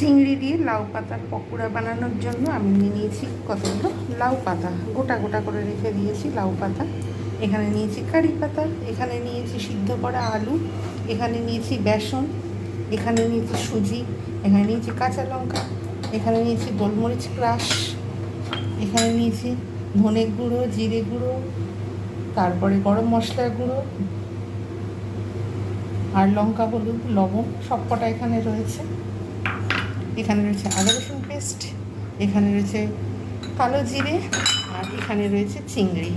চিংড়ি দিয়ে লাউ পাতার পকোড়া বানানোর জন্য আমি নিয়ে নিয়েছি কতগুলো লাউ পাতা। গোটা গোটা করে রেখে দিয়েছি লাউ পাতা। এখানে নিয়েছি কারি পাতা, এখানে নিয়েছি সিদ্ধ করা আলু, এখানে নিয়েছি বেসন, এখানে নিয়েছি সুজি, এখানে নিয়েছি কাঁচা লঙ্কা, এখানে নিয়েছি গোলমরিচ ক্রাশ এখানে নিয়েছি ধনে গুঁড়ো, জিরে গুঁড়ো, তারপরে গরম মশলার গুঁড়ো আর লঙ্কা, হলুদ, লবণ সব কটা এখানে রয়েছে। এখানে রয়েছে আদা রসুন পেস্ট, এখানে রয়েছে কালো জিরে, আর এখানে রয়েছে চিংড়ি।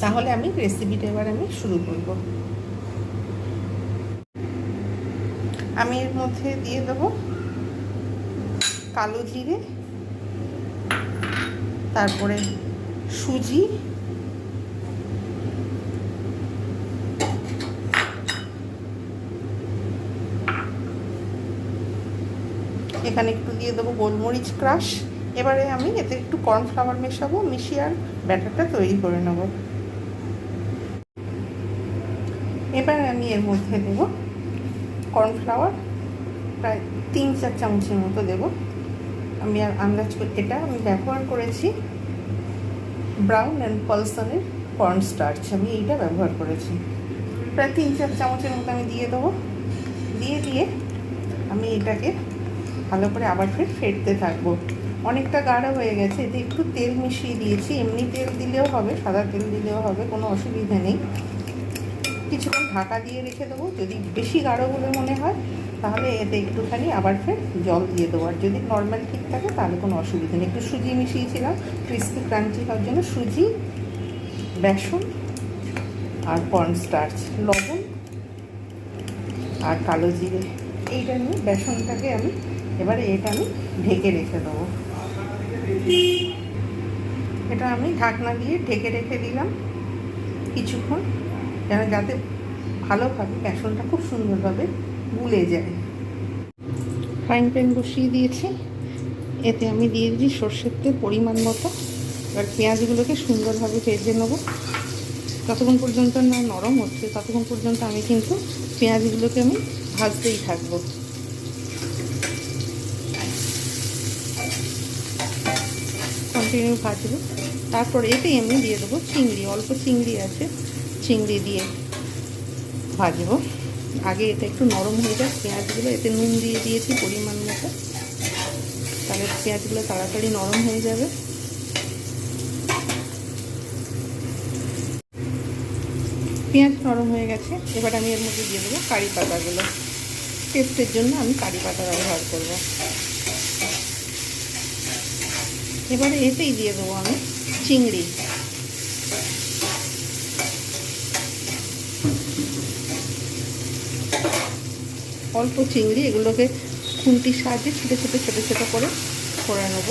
তাহলে আমি রেসিপিটা এবার আমি শুরু করব। আমি এর মধ্যে দিয়ে দেবো কালো জিরে, তারপরে সুজি এখানে একটু দিয়ে দেবো গোলমরিচ ক্রাশ। এবারে আমি এতে একটু কর্নফ্লাওয়ার মেশাবো, মিশিয়ে আর ব্যাটারটা তৈরি করে নেব। এবার আমি এর মধ্যে দেব কর্নফ্লাওয়ার, প্রায় তিন চার চামচের মতো দেব। আমি আর আন্দাজ এটা আমি ব্যবহার করেছি ব্রাউন অ্যান্ড পলসনের কর্ন স্টার্চ। আমি এইটা ব্যবহার করেছি। প্রায় তিন চার চামচের মতো আমি দিয়ে দেবো। দিয়ে দিয়ে আমি এটাকে ভালো করে আবার ফের ফেটতে থাকব। অনেকটা গাঢ় হয়ে গেছে, এতে একটু তেল মিশিয়ে দিয়েছি। এমনি তেল দিলেও হবে, সাদা তেল দিলেও হবে, কোনো অসুবিধা নেই। কিছুক্ষণ ঢাকা দিয়ে রেখে দেবো। যদি বেশি গাঢ় বলে মনে হয়, তাহলে এতে একটুখানি আবার ফের জল দিয়ে দেবো। আর যদি নর্মাল ঠিক থাকে, তাহলে কোনো অসুবিধা নেই। একটু সুজি মিশিয়েছিলাম ক্রিস্পি ক্রাঞ্চি হওয়ার জন্য সুজি, বেসন আর কর্ন স্টার্চ লবণ আর কালো জিরে। এইটা নিয়ে বেসনটাকে আমি এবারে এটা আমি ঢেকে রেখে দেবো। এটা আমি ঢাকনা দিয়ে ঢেকে রেখে দিলাম কিছুক্ষণ, যেন যাতে ভালোভাবে বেসনটা খুব সুন্দরভাবে গুলে যায়। ফ্রাইং প্যান বসিয়ে দিয়েছি। এতে আমি দিয়ে দিয়েছি সর্ষের তেল পরিমাণ মতো। এবার পেঁয়াজগুলোকে সুন্দরভাবে ভেজে নেব। যতক্ষণ পর্যন্ত না নরম হচ্ছে, ততক্ষণ পর্যন্ত আমি কিন্তু পেঁয়াজগুলোকে আমি ভাজতেই থাকব। কন্টিনিউ ভাজবো তারপর এতেই আমি দিয়ে দেবো চিংড়ি, অল্প চিংড়ি আছে, চিংড়ি দিয়ে ভাজবো। আগে এটা একটু নরম হয়ে যায় পেঁয়াজগুলো, এতে নুন দিয়ে দিয়েছি পরিমাণ মতো। তাহলে পেঁয়াজগুলো তাড়াতাড়ি নরম হয়ে যাবে। পেঁয়াজ নরম হয়ে গেছে, এবার আমি এর মধ্যে দিয়ে দেবো কারি পাতাগুলো। টেস্টের জন্য আমি কারি পাতা ব্যবহার করব। এবারে এতেই দিয়ে দেবো আমি চিংড়ি। অল্প চিংড়ি, এগুলোকে খুন্তির সাহায্যে ছোটো ছোটো ছোটো ছোটো করে করে নেব।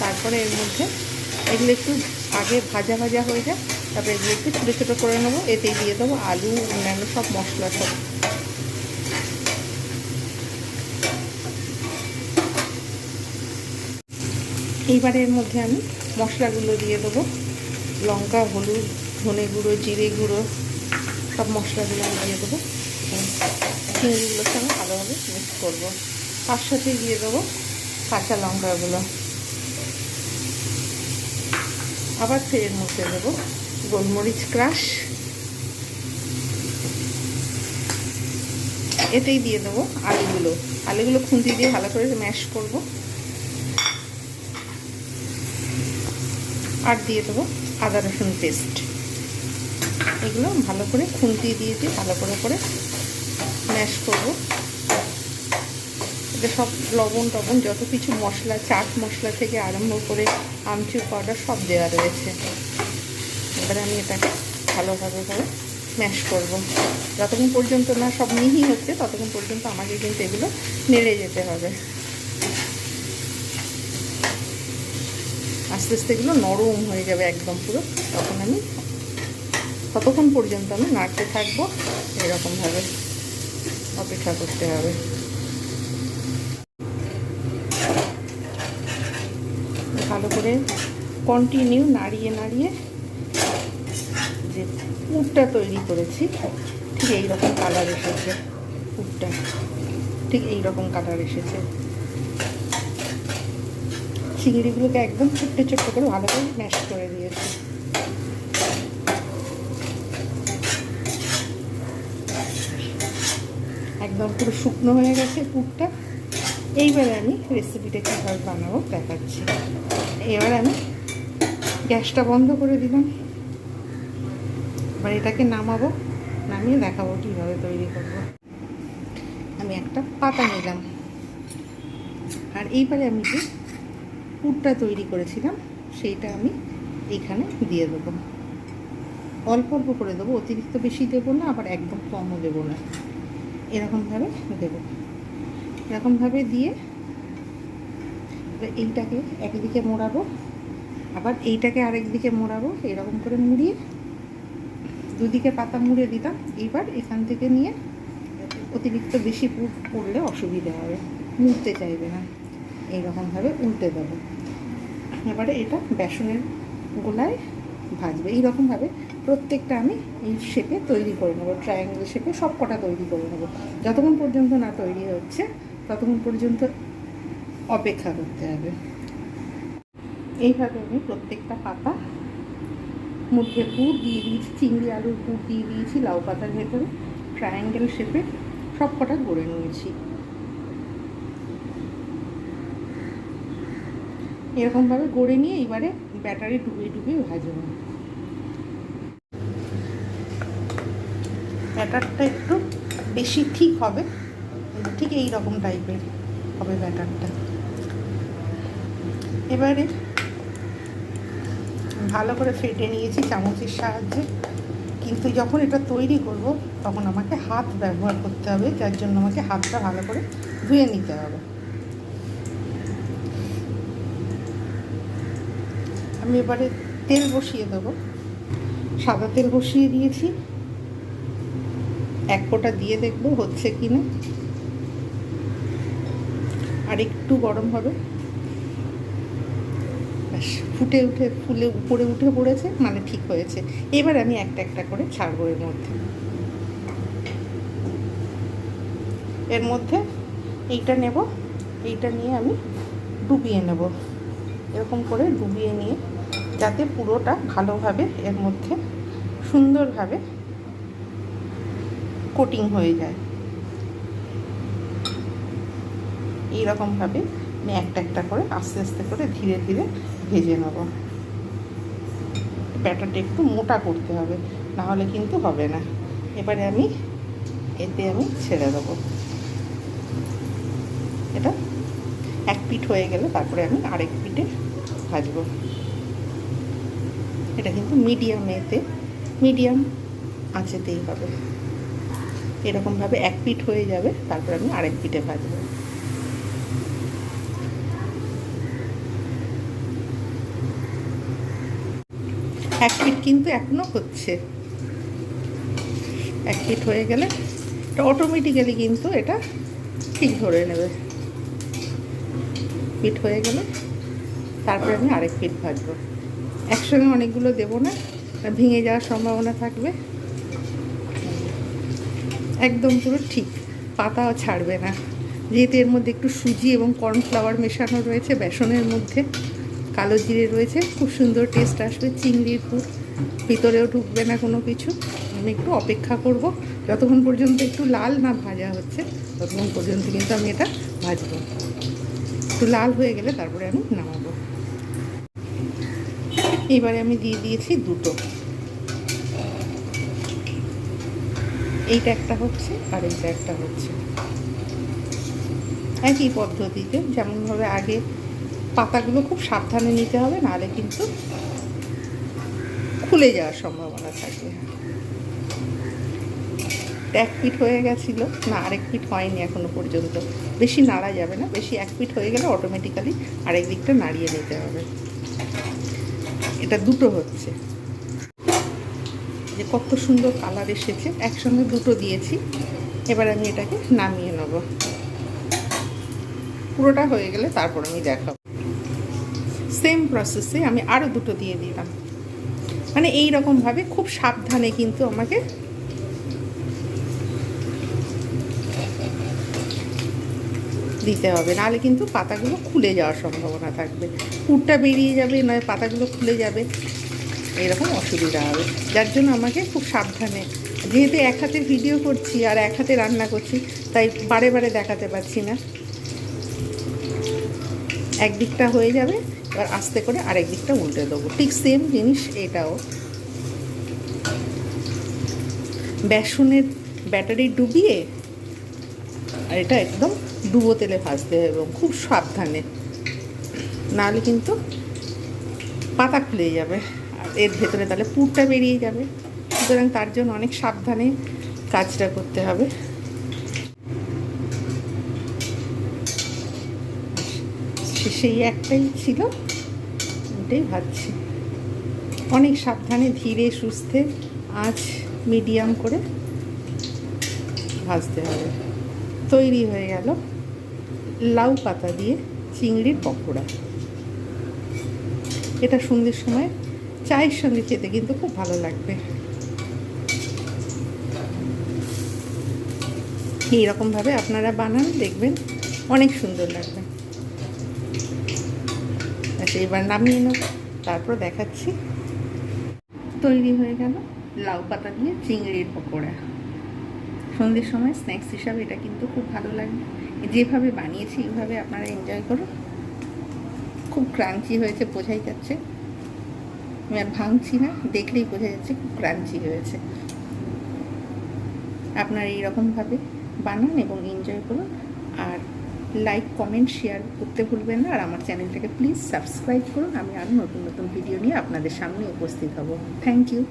তারপরে এর মধ্যে এগুলো একটু আগে ভাজা ভাজা হয়ে যায়, তারপরে এগুলো একটু ছোটো ছোটো করে নেব। এতেই দিয়ে দেবো আলু, অন্যান্য সব মশলা সব। এইবারে এর মধ্যে আমি মশলাগুলো দিয়ে দেবো। লঙ্কা, হলুদ, ধনে গুঁড়ো, জিরে গুঁড়ো, সব মশলাগুলো আমি দিয়ে দেবো। চিংড়িগুলোর সঙ্গে ভালোভাবে মিক্স করব। তার সাথে দিয়ে দেবো কাঁচা লঙ্কাগুলো। আবার ফের মধ্যে দেবো গোলমরিচ ক্রাশ। এতেই দিয়ে দেবো আলুগুলো। আলুগুলো খুন্তি দিয়ে ভালো করে ম্যাশ করব। আর দিয়ে দেবো আদা রসুন পেস্ট এগুলো ভালো করে খুন্তি দিয়ে দিয়ে ভালো করে করে ম্যাশ করব। এটা সব লবণ টবণ যত কিছু মশলা, চাট মশলা থেকে আরম্ভ করে আমচুর পাউডার সব দেওয়া রয়েছে। এবারে আমি এটাকে ভালোভাবে করে ম্যাশ করব। যতক্ষণ পর্যন্ত না সব মিহি হচ্ছে, ততক্ষণ পর্যন্ত আমাকে কিন্তু এগুলো নেড়ে যেতে হবে। আস্তে আস্তে এগুলো নরম হয়ে যাবে একদম পুরো। তখন আমি ততক্ষণ পর্যন্ত আমি নাড়তে থাকব এরকমভাবে অপেক্ষা করতে হবে। ভালো করে কন্টিনিউ নাড়িয়ে নাড়িয়ে যে পুরটা তৈরি করেছি, ঠিক এইরকম কালার এসেছে পুরটা। ঠিক এই রকম কালার এসেছে। চিংড়িগুলোকে একদম ছোট্ট ছোট্ট করে ভালো করে ম্যাশ করে দিয়েছি। একদম পুরো শুকনো হয়ে গেছে পুরটা। এইবারে আমি রেসিপিটা কীভাবে বানাবো দেখাচ্ছি। এবার আমি গ্যাসটা বন্ধ করে দিলাম। এবার এটাকে নামাবো, নামিয়ে দেখাবো কীভাবে তৈরি করব। আমি একটা পাতা নিলাম। আর এইবারে আমি যে পুরটা তৈরি করেছিলাম, সেইটা আমি এইখানে দিয়ে দেবো। অল্প অল্প করে দেবো, অতিরিক্ত বেশি দেবো না, আবার একদম কমও দেবো না। এরকমভাবে দেবো। এরকমভাবে দিয়ে এইটাকে একদিকে মোড়াবো, আবার এইটাকে আরেক দিকে মোড়াবো, এরকম করে মুড়িয়ে দুদিকে পাতা মুড়ে দিতাম এইবার এখান থেকে নিয়ে অতিরিক্ত বেশি পুর পড়লে অসুবিধা হবে, মুড়তে চাইবে না। এইরকমভাবে উল্টে দেবো। এবারে এটা বেসনের গোলায় ভাজবে। এইরকমভাবে প্রত্যেকটা আমি এই শেপে তৈরি করে নেব ট্রায়াঙ্গেল শেপে সব কটা তৈরি করে নেব। যতক্ষণ পর্যন্ত না তৈরি হচ্ছে, ততক্ষণ পর্যন্ত অপেক্ষা করতে হবে। এইভাবে আমি প্রত্যেকটা পাতা মধ্যে পুর দিয়ে দিয়েছি, চিংড়ি আলুর পুর দিয়ে দিয়েছি, লাউ পাতার ভেতরে ট্রায়াঙ্গেল শেপে সব কটা গড়ে নিয়েছি। এরকমভাবে গড়ে নিয়ে এবারে ব্যাটারে ডুবিয়ে ডুবিয়ে ভাজবো। ব্যাটারটা একটু বেশি ঠিক হবে, ঠিক এই রকম টাইপের হবে ব্যাটারটা। এবারে ভালো করে ফেটে নিয়েছি চামচের সাহায্যে, কিন্তু যখন এটা তৈরি করব, তখন আমাকে হাত ব্যবহার করতে হবে, যার জন্য আমাকে হাতটা ভালো করে ধুয়ে নিতে হবে। আমি এবারে তেল বসিয়ে দেবো। সাদা তেল বসিয়ে দিয়েছি। এক ফোঁটা দিয়ে দেখব হচ্ছে কি না আর একটু গরম হবে। ব্যাস, ফুটে উঠে, ফুলে উপরে উঠে পড়েছে মানে ঠিক হয়েছে। এবার আমি একটা একটা করে ছাড়বো এর মধ্যে। এর মধ্যে এইটা নেব, এইটা নিয়ে আমি ডুবিয়ে নেব। এরকম করে ডুবিয়ে নিয়ে যাতে পুরোটা ভালোভাবে এর মধ্যে সুন্দরভাবে কোটিং হয়ে যায়। এইরকমভাবে আমি একটা একটা করে আস্তে আস্তে করে ধীরে ধীরে ভেজে নেব। ব্যাটারটা একটু মোটা করতে হবে, নাহলে কিন্তু হবে না। এবারে আমি এতে আমি ছেড়ে দেবো। এটা এক পিঠ হয়ে গেলে তারপরে আমি আরেক পিঠে ভাজবো। এটা কিন্তু মিডিয়াম এতে মিডিয়াম আঁচেতেই হবে। এরকমভাবে এক পিঠ হয়ে যাবে, তারপর আমি আরেক পিঠে ভাজবো। এক পিঠ কিন্তু এখনও হচ্ছে। এক পিঠ হয়ে গেলে এটা অটোমেটিক্যালি কিন্তু এটা ঠিক ধরে নেবে। পিঠ হয়ে গেলে তারপরে আমি আরেক পিঠ ভাজবো। একসঙ্গে অনেকগুলো দেবো না ভেঙে যাওয়ার সম্ভাবনা থাকবে। একদম পুরো ঠিক, পাতাও ছাড়বে না। যেহেতু এর মধ্যে একটু সুজি এবং কর্নফ্লাওয়ার মেশানো রয়েছে, বেসনের মধ্যে কালো জিরে রয়েছে, খুব সুন্দর টেস্ট আসবে, চিংড়ির পুর। ভিতরেও ঢুকবে না কোনো কিছু। আমি একটু অপেক্ষা করব, যতক্ষণ পর্যন্ত একটু লাল না ভাজা হচ্ছে, ততক্ষণ পর্যন্ত কিন্তু আমি এটা ভাজবো। একটু লাল হয়ে গেলে তারপরে আমি নামাবো। এবারে আমি দিয়ে দিয়েছি দুটো। এইটা একটা হচ্ছে আর এইটা একটা হচ্ছে। একই পদ্ধতিতে যেমনভাবে আগে পাতাগুলো খুব সাবধানে নিতে হবে, নাহলে কিন্তু খুলে যাওয়ার সম্ভাবনা থাকবে। এক পিট হয়ে গেছিল, না আরেক পিট হয়নি এখনও পর্যন্ত। বেশি নাড়া যাবে না, বেশি এক পিট হয়ে গেলে অটোমেটিক্যালি আরেক দিকটা নাড়িয়ে নিতে হবে। এটা দুটো হচ্ছে। যে কত সুন্দর কালার এসেছে। একসঙ্গে দুটো দিয়েছি। এবার আমি এটাকে নামিয়ে নেব। পুরোটা হয়ে গেলে তারপর আমি দেখাব। সেম প্রসেসে আমি আরও দুটো দিয়ে দিলাম। মানে এই রকমভাবে খুব সাবধানে কিন্তু আমাকে দিতে হবে। নাহলে কিন্তু পাতাগুলো খুলে যাওয়ার সম্ভাবনা থাকবে। পুরটা বেরিয়ে যাবে, নয় পাতাগুলো খুলে যাবে। এরকম অসুবিধা হবে। যার জন্য আমাকে খুব সাবধানে, যেহেতু এক হাতে ভিডিও করছি আর এক হাতে রান্না করছি, তাই বারে বারে দেখাতে পারছি না। একদিকটা হয়ে যাবে, এবার আস্তে করে আরেক দিকটা উল্টে দেবো। ঠিক সেম জিনিস এটাও। বেসনের ব্যাটারি ডুবিয়ে, আর এটা একদম ডুবো তেলে ভাজতে হবে এবং খুব সাবধানে। নাহলে কিন্তু পাতা খুলে যাবে। আর এর ভেতরে তাহলে পুরটা বেরিয়ে যাবে। সুতরাং তার জন্য অনেক সাবধানে কাজটা করতে হবে। সেই একটাই ছিল। ওটাই ভাবছি অনেক সাবধানে ধীরে সুস্থে আঁচ মিডিয়াম করে ভাজতে হবে। তৈরি হয়ে গেল। লাউ পাতা দিয়ে চিংড়ির পকোড়া। এটা সন্ধ্যের সময় চায়ের সঙ্গে খেতে কিন্তু খুব ভালো লাগবে। এইরকমভাবে আপনারা বানান, দেখবেন অনেক সুন্দর লাগবে। আচ্ছা এবার নামিয়ে নেব, তারপর দেখাচ্ছি। তৈরি হয়ে গেল লাউ পাতা দিয়ে চিংড়ির পকোড়া। সন্ধ্যের সময় স্ন্যাক্স হিসাবে এটা কিন্তু খুব ভালো লাগবে। যেভাবে বানিয়েছি, এইভাবে আপনারা এনজয় করুন। খুব ক্রাঞ্চি হয়েছে, বোঝাই যাচ্ছে। আমি আর ভাঙছি না, দেখলেই বোঝা যাচ্ছে খুব ক্রাঞ্চি হয়েছে। আপনারা এইরকমভাবে বানান এবং এনজয় করুন। আর লাইক কমেন্ট শেয়ার করতে ভুলবেন না। আর আমার চ্যানেলটাকে প্লিজ সাবস্ক্রাইব করুন। আমি আরও নতুন নতুন ভিডিও নিয়ে আপনাদের সামনে উপস্থিত হব। Thank you